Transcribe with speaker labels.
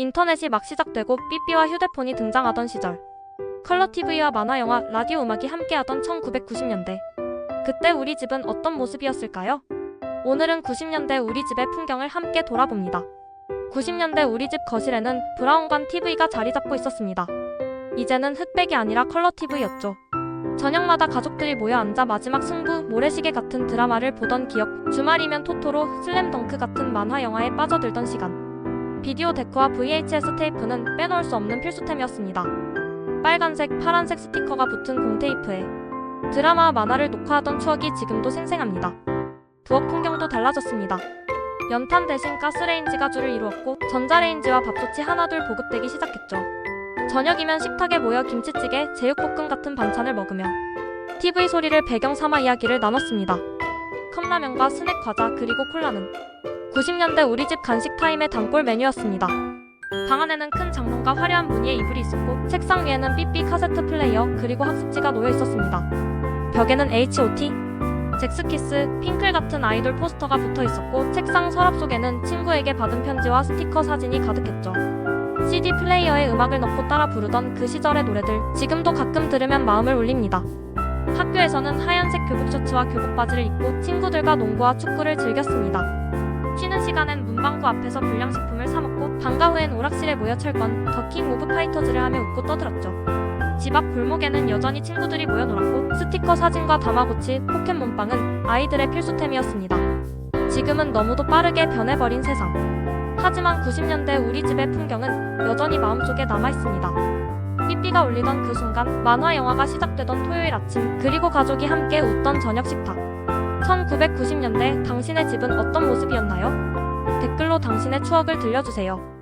Speaker 1: 인터넷이 막 시작되고 삐삐와 휴대폰이 등장하던 시절. 컬러 TV와 만화 영화, 라디오 음악이 함께하던 1990년대. 그때 우리 집은 어떤 모습이었을까요? 오늘은 90년대 우리 집의 풍경을 함께 돌아봅니다. 90년대 우리 집 거실에는 브라운관 TV가 자리 잡고 있었습니다. 이제는 흑백이 아니라 컬러 TV였죠. 저녁마다 가족들이 모여 앉아 마지막 승부, 모래시계 같은 드라마를 보던 기억, 주말이면 토토로, 슬램덩크 같은 만화 영화에 빠져들던 시간. 비디오 데크와 VHS 테이프는 빼놓을 수 없는 필수템이었습니다. 빨간색, 파란색 스티커가 붙은 공테이프에 드라마와 만화를 녹화하던 추억이 지금도 생생합니다. 부엌 풍경도 달라졌습니다. 연탄 대신 가스레인지 가 주를 이루었고 전자레인지와 밥솥이 하나둘 보급되기 시작했죠. 저녁이면 식탁에 모여 김치찌개, 제육볶음 같은 반찬을 먹으며 TV 소리를 배경 삼아 이야기를 나눴습니다. 컵라면과 스낵 과자 그리고 콜라는 90년대 우리 집 간식 타임의 단골 메뉴였습니다. 방 안에는 큰 장롱과 화려한 무늬의 이불이 있었고 책상 위에는 삐삐 카세트 플레이어 그리고 학습지가 놓여 있었습니다. 벽에는 H.O.T, 잭스키스, 핑클 같은 아이돌 포스터가 붙어 있었고 책상 서랍 속에는 친구에게 받은 편지와 스티커 사진이 가득했죠. CD 플레이어에 음악을 넣고 따라 부르던 그 시절의 노래들 지금도 가끔 들으면 마음을 울립니다. 학교에서는 하얀색 교복 셔츠와 교복 바지를 입고 친구들과 농구와 축구를 즐겼습니다. 쉬는 시간엔 문방구 앞에서 불량식품을 사 먹고 방과 후엔 오락실에 모여 철권, 더킹 오브 파이터즈를 하며 웃고 떠들었죠. 집앞 골목에는 여전히 친구들이 모여 놀았고 스티커 사진과 다마고치, 포켓몬빵은 아이들의 필수템이었습니다. 지금은 너무도 빠르게 변해버린 세상. 하지만 90년대 우리 집의 풍경은 여전히 마음속에 남아있습니다. 삐삐가 울리던 그 순간 만화 영화가 시작되던 토요일 아침 그리고 가족이 함께 웃던 저녁 식탁 1990년대 당신의 집은 어떤 모습이었나요? 댓글로 당신의 추억을 들려주세요.